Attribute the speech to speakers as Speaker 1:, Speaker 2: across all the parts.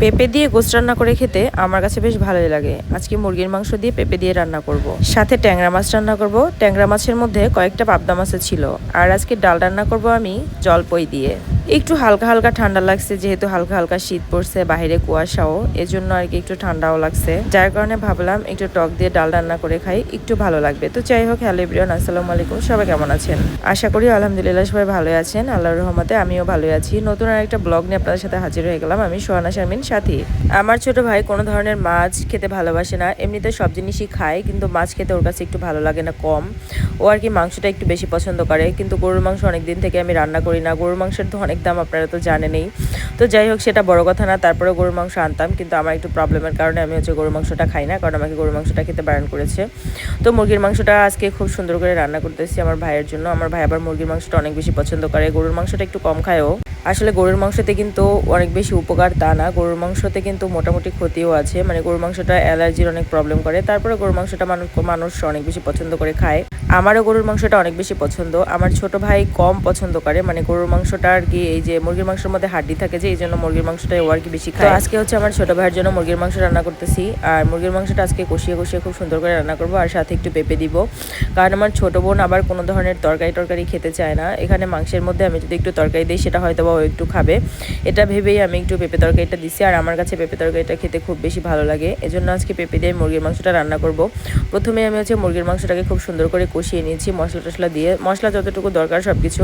Speaker 1: পেঁপে দিয়ে গোস্ত রান্না করে খেতে আমার কাছে বেশ ভালোই লাগে। আজকে মুরগির মাংস দিয়ে পেঁপে দিয়ে রান্না করব। সাথে ট্যাংরা মাছ রান্না করব। ট্যাংরা মাছের মধ্যে কয়েকটা পাবদা মাছও ছিল। আর আজকে ডাল রান্না করব আমি জলপই দিয়ে। একটু হালকা হালকা ঠান্ডা লাগছে, যেহেতু হালকা হালকা শীত পড়ছে, বাইরে কুয়াশাও, এজন্য আর কি একটু ঠান্ডাও লাগছে। যার কারণে ভাবলাম একটু টক দিয়ে ডাল রান্না করে খাই, একটু ভালো লাগবে। তো যাই হোক, হ্যালো এভরিওয়ান, আসসালামু আলাইকুম, সবাই কেমন আছেন? আশা করি আলহামদুলিল্লাহ সবাই ভালো আছেন, আল্লাহর রহমতে আমিও ভালো আছি। নতুন আর একটা ব্লগ নিয়ে আপনাদের সাথে হাজির হয়ে গেলাম আমি, সোহানা শারমিন সাথী। আমার ছোট ভাই কোনো ধরনের মাছ খেতে ভালোবাসে না, এমনিতে সব জিনিসই খায়, কিন্তু মাছ খেতে ওর কাছে একটু ভালো লাগে না কম। ও আর কি মাংসটা একটু বেশি পছন্দ করে, কিন্তু গরুর মাংস অনেক দিন থেকে আমি রান্না করি না, গরুর মাংসের তো দাম আপনারা তো জানেনই। তো যাই হোক, সেটা বড় কথা না তারপরে গরুর মাংস আনতাম, কিন্তু আমার একটু প্রবলেমের কারণে আমি হচ্ছে গরুর মাংসটা খাই না, কারণ আমাকে গরুর মাংসটা খেতে বারণ করেছে। তো মুরগির মাংসটা আজকে খুব সুন্দর করে রান্না করতেছি আমার ভাইয়ের জন্য। আমার ভাই আবার মুরগির মাংসটা অনেক বেশি পছন্দ করে, গরুর মাংসটা একটু কম খায়ও। আসলে গরুর মাংসতে কিন্তু অনেক বেশি উপকার তা না। গরুর মাংসতে কিন্তু মোটামুটি ক্ষতিও আছে। মানে গরুর মাংসটা অ্যালার্জির অনেক প্রবলেম করে। তারপরে গরুর মাংসটা মানুষ মানুষ অনেক বেশি পছন্দ করে খায়। আমারও গরুর মাংসটা অনেক বেশি পছন্দ। আমার ছোট ভাই কম পছন্দ করে। মানে গরুর মাংসটা আর কি এই যে মুরগির মাংসের মধ্যে হাড্ডি থাকে যে এই জন্য মুরগির মাংসটা ও আর কি বেশি খায়। আজকে হচ্ছে আমার ছোট ভাইয়ের জন্য মুরগির মাংস রান্না করতেছি। আর মুরগির মাংসটা আজকে কষিয়ে কষিয়ে খুব সুন্দর করে রান্না করব। আর সাথে একটু পেঁপে দিব। কারণ আমার ছোট বোন আবার কোনো ধরনের তরকারি টরকারি খেতে চায় না। এখানে মাংসের মধ্যে আমি যদি একটু তরকারি দিই সেটা হয়তো একটু খাবে। এটা ভেবেই আমি একটু পেঁপে তরকারিটা দিচ্ছি আর আমার কাছে পেঁপে তরকারিটা খেতে খুব বেশি ভালো লাগে। এজন্য আজকে পেঁপে দিয়ে মুরগির মাংসটা রান্না করব। প্রথমে আমি হচ্ছে মুরগির মাংসটাকে খুব সুন্দর করে কষিয়ে নিয়েছি, মশলা টশলা দিয়ে। মশলা যতটুকু দরকার সব কিছু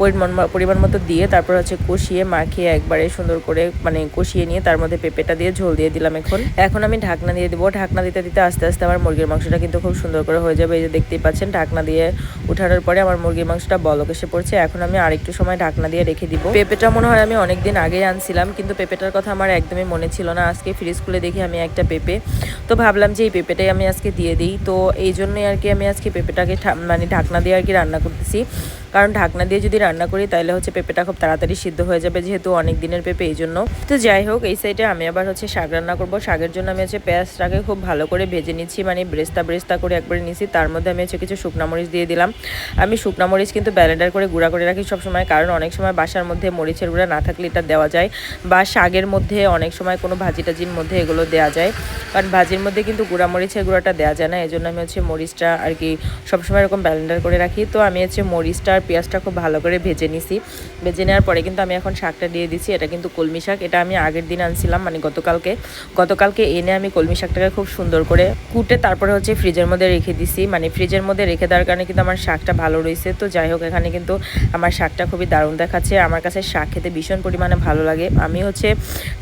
Speaker 1: পরিমাণ পরিমাণ মতো দিয়ে তারপর হচ্ছে কষিয়ে মাখিয়ে একবারে সুন্দর করে মানে কষিয়ে নিয়ে তার মধ্যে পেঁপেটা দিয়ে ঝোল দিয়ে দিলাম এখন। এখন আমি ঢাকনা দিয়ে দেবো। ঢাকনা দিতে দিতে আস্তে আস্তে আমার মুরগির মাংসটা কিন্তু খুব সুন্দর করে হয়ে যাবে। এই যে দেখতেই পাচ্ছেন, ঢাকনা দিয়ে উঠানোর পরে আমার মুরগির মাংসটা বলক এসে পড়ছে। এখন আমি আরেকটু সময় ঢাকনা দিয়ে রেখে দিব। পেঁপেটা মনে হয় আমি অনেক দিন আগেই আনছিলাম, কিন্তু পেঁপেটার কথা আমার একদমই মনে ছিল না। আজকে ফ্রিজ খুলে দেখি আমি একটা পেঁপে। তো ভাবলাম যে এই পেঁপেটাই আমি আজকে দিয়ে দিই। তো এই জন্যই আর কি আমি আজকে পেঁপেটাকে মানে ঢাকনা দিয়ে আর কি রান্না করতেছি। কারণ ঢাকনা দিয়ে যদি রান্না করি তাহলে হচ্ছে পেঁপেটা খুব তাড়াতাড়ি সিদ্ধ হয়ে যাবে যেহেতু অনেক দিনের পেঁপে এই জন্য। তো যাই হোক, এই সাইডে আমি আবার হচ্ছে শাক রান্না করব। শাকের জন্য আমি হচ্ছে পেঁয়াজটাকে খুব ভালো করে ভেজে নিচ্ছি মানে ব্রেস্তা ব্রেস্তা করে একবারে নিচ্ছি তার মধ্যে আমি হচ্ছে কিছু শুকনা মরিচ দিয়ে দিলাম। আমি শুকনা মরিচ কিন্তু ব্যালেন্ডার করে গুঁড়া করে রাখি সবসময়, কারণ অনেক সময় বাসার মধ্যে মরিচের গুঁড়া না থাকলে এটা দেওয়া যায় বা শাকের মধ্যে অনেক সময় কোনো ভাজি টাজির মধ্যে এগুলো দেওয়া যায়। কারণ ভাজির মধ্যে কিন্তু গুঁড়া মরিচের গুঁড়াটা দেওয়া যায় না এই জন্য আমি হচ্ছে মরিচটা আর কি সবসময় এরকম ব্যালেন্ডার করে রাখি। তো আমি হচ্ছে মরিচটা আর পেঁয়াজটা খুব ভালো করে ভেজে নিছি। ভেজে নেওয়ার পরে কিন্তু আমি এখন শাকটা দিয়ে দিচ্ছি এটা কিন্তু কলমি শাক। এটা আমি আগের দিন আনছিলাম মানে গতকালকে। গতকালকে এনে আমি কলমি শাকটাকে খুব সুন্দর করে কুটে তারপরে হচ্ছে ফ্রিজের মধ্যে রেখে দিছি। মানে ফ্রিজের মধ্যে রেখে দেওয়ার কারণে কিন্তু আমার শাকটা ভালো রয়েছে তো যাই হোক, এখানে কিন্তু আমার শাকটা খুবই দারুণ দেখাচ্ছে। আমার কাছে শাক খেতে ভীষণ পরিমাণে ভালো লাগে। আমি হচ্ছে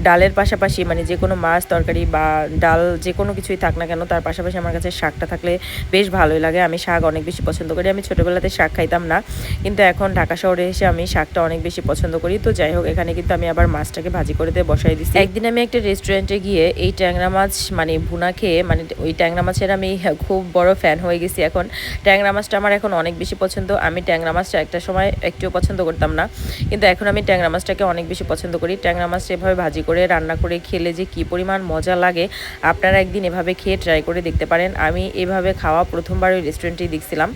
Speaker 1: ডালের পাশাপাশি মানে যে কোনো মাছ, তরকারি বা ডাল যে কোনো কিছুই থাক না কেন, তার পাশাপাশি আমার কাছে শাকটা থাকলে বেশ ভালোই লাগে। আমি শাক অনেক বেশি পছন্দ করি। আমি ছোটোবেলাতে শাক খাইতাম না। কিন্তু এখন ঢাকা শহরে এসে আমি শাকটা অনেক বেশি পছন্দ করি। তো যাই হোক, এখানে কিন্তু আমি আবার মাছটাকে ভাজি করে দিয়ে বসাই দিচ্ছি একদিন আমি একটা রেস্টুরেন্টে গিয়ে এই ট্যাংরা মাছ মানে ভুনা খেয়ে মানে ওই ট্যাংরা মাছের আমি খুব বড় ফ্যান হয়ে গেছি এখন। ট্যাংরা মাছটা আমার এখন অনেক বেশি পছন্দ। আমি ট্যাংরা মাছটা একটা সময় একটুও পছন্দ করতাম না। কিন্তু এখন আমি ট্যাংরা মাছটাকে অনেক বেশি পছন্দ করি। ট্যাংরা মাছটা এভাবে ভাজি করে, রান্না করে খেলে যে কি পরিমাণ মজা লাগে, আপনারা একদিন এভাবে খেয়ে ট্রাই করে দেখতে পারেন। আমি এভাবে খাওয়া প্রথমবার ওই রেস্টুরেন্টেই দেখছিলাম।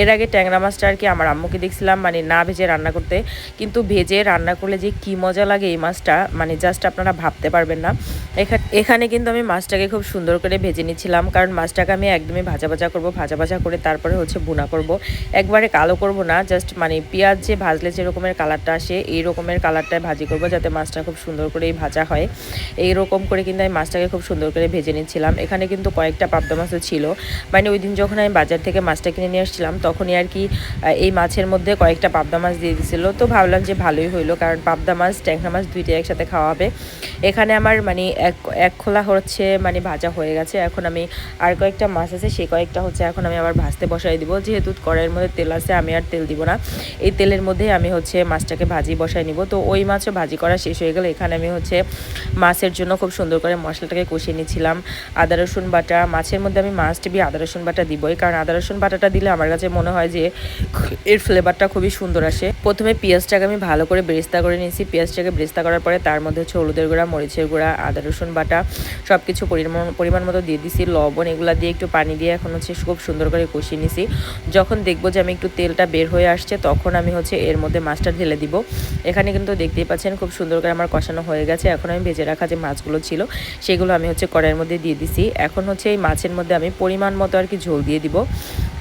Speaker 1: এর আগে ট্যাংরা মাছটা আর কি আমার আম্মুকে দেখছিলাম মানে না ভেজে রান্না করতে। কিন্তু ভেজে রান্না করলে যে কি মজা লাগে এই মাছটা মানে জাস্ট আপনারা ভাবতে পারবেন না। এখানে কিন্তু আমি মাছটাকে খুব সুন্দর করে ভেজে নিচ্ছিলাম, কারণ মাছটাকে আমি একদমই ভাজা ভাজা করব, ভাজা ভাজা করে তারপরে হচ্ছে বুনা করব। একবারে কালো করব না জাস্ট মানে পেঁয়াজ যে ভাজলে যেরকমের কালারটা আসে, এই রকমের কালারটায় ভাজি করব, যাতে মাছটা খুব সুন্দর করেই ভাজা হয়। এই রকম করে কিন্তু আমি মাছটাকে খুব সুন্দর করে ভেজে নিচ্ছিলাম। এখানে কিন্তু কয়েকটা পাবদা মাছও ছিল। মানে ওই দিন যখন আমি বাজার থেকে মাছটা কিনে নিয়ে আসছিলাম, তখনই আর কি এই মাছের মধ্যে কয়েকটা পাবদা মাছ দিয়ে দিছিল। তো ভাবলাম যে ভালোই হইল, কারণ পাবদা মাছ, ট্যাংরা মাছ দুইটাই একসাথে খাওয়া হবে। এখানে আমার মানে এক এক খোলা হচ্ছে মানে ভাজা হয়ে গেছে। এখন আমি আর কয়েকটা মাছ আছে সেই কয়েকটা হচ্ছে এখন আমি আবার ভাজতে বসাই দিব। যেহেতু কড়াইয়ের মধ্যে তেল আছে, আমি আর তেল দিব না। এই তেলের মধ্যে আমি হচ্ছে মাছটাকে ভাজি বসাই নিব। তো ওই মাছও ভাজি করা শেষ হয়ে গেলে এখানে আমি হচ্ছে মাছের জন্য খুব সুন্দর করে মশলাটাকে কষিয়ে নিচ্ছিলাম আদা, রসুন বাটা, মাছের মধ্যে আমি মাছ টিভি আদা, রসুন বাটা দিবই। কারণ আদা, রসুন বাটাটা দিলে আমার কাছে মনে হয় যে এর ফ্লেভারটা খুবই সুন্দর আসে। প্রথমে পেঁয়াজটাকে আমি ভালো করে বেরেস্তা করে নিয়েছি। পেঁয়াজটাকে বেরেস্তা করার পরে তার মধ্যে হচ্ছে হলুদের গুঁড়া, মরিচের গুঁড়া, আদা, রসুন বাটা সব কিছু পরিমাণ পরিমাণ মতো দিয়ে দিছি লবণ এগুলো দিয়ে একটু পানি দিয়ে এখন হচ্ছে খুব সুন্দর করে কষিয়ে নিছি যখন দেখব যে আমি একটু তেলটা বের হয়ে আসছে, তখন আমি হচ্ছে এর মধ্যে মাছটা ঢেলে দিব। এখানে কিন্তু দেখতেই পাচ্ছেন খুব সুন্দর করে আমার কষানো হয়ে গেছে। এখন আমি ভেজে রাখা যে মাছগুলো ছিল, সেগুলো আমি হচ্ছে কড়াইয়ের মধ্যে দিয়ে দিছি। এখন হচ্ছে এই মাছের মধ্যে আমি পরিমাণ মতো আর কি ঝোল দিয়ে দিব।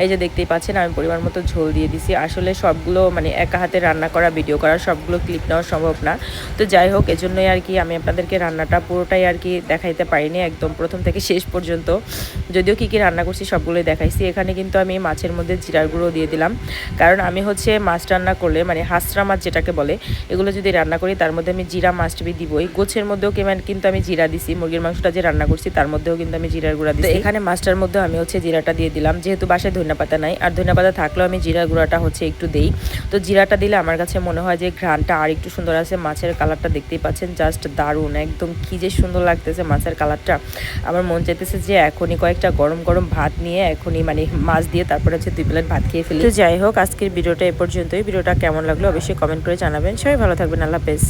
Speaker 1: এই যে দেখতেই পাচ্ছেন, আমি পরিমাণ মতো ঝোল দিয়ে দিছি। আসলে সবগুলো মানে একা হাতে রান্না করা ভিডিও করা, সবগুলো ক্লিপ নেওয়া সম্ভব না। তো যাই হোক, এজন্যই আর কি আমি আপনাদেরকে রান্নাটা পুরোটাই আর কি দেখাইতে পারিনি, একদম প্রথম থেকে শেষ পর্যন্ত। যদিও কী কী রান্না করছি সবগুলোই দেখাইছি। এখানে কিন্তু আমি মাছের মধ্যে জিরার গুঁড়ো দিয়ে দিলাম। কারণ আমি হচ্ছে মাছ রান্না করলে মানে হাঁসরা মাছ যেটাকে বলে, এগুলো যদি রান্না করি, তার মধ্যে আমি জিরা মাছটি দিবই। গোছের মধ্যেও কেমন কিন্তু আমি জিরা দিছি, মুরগির মাংসটা যে রান্না করছি, তার মধ্যেও কিন্তু আমি জিরার গুঁড়া দিই এখানে মাছটার মধ্যেও আমি হচ্ছে জিরাটা দিয়ে দিলাম। যেহেতু বাসায় ধনিয়া পাতা নাই। আর ধনিয়া পাতা থাকলেও আমি জিরা গুঁড়াটা হচ্ছে একটু দেই। তো জিরাটা দিলে আমার কাছে মনে হয় যে ঘ্রানটা আর একটু সুন্দর আছে। মাছের কালারটা দেখতেই পাচ্ছেন, জাস্ট দারুণ। একদম কি যে সুন্দর লাগতেছে মাছের কালারটা। আমার মন চাইতেছে যে এখনই কয়েকটা গরম গরম ভাত নিয়ে এখনই মানে মাছ দিয়ে তারপরে হচ্ছে দুই প্লেট ভাত খেয়ে ফেলি। তো যাই হোক, আজকের ভিডিওটা এ পর্যন্তই। ভিডিওটা কেমন লাগল অবশ্যই কমেন্ট করে জানাবেন। সবাই ভালো থাকবেন, আল্লাহ হাফেজ।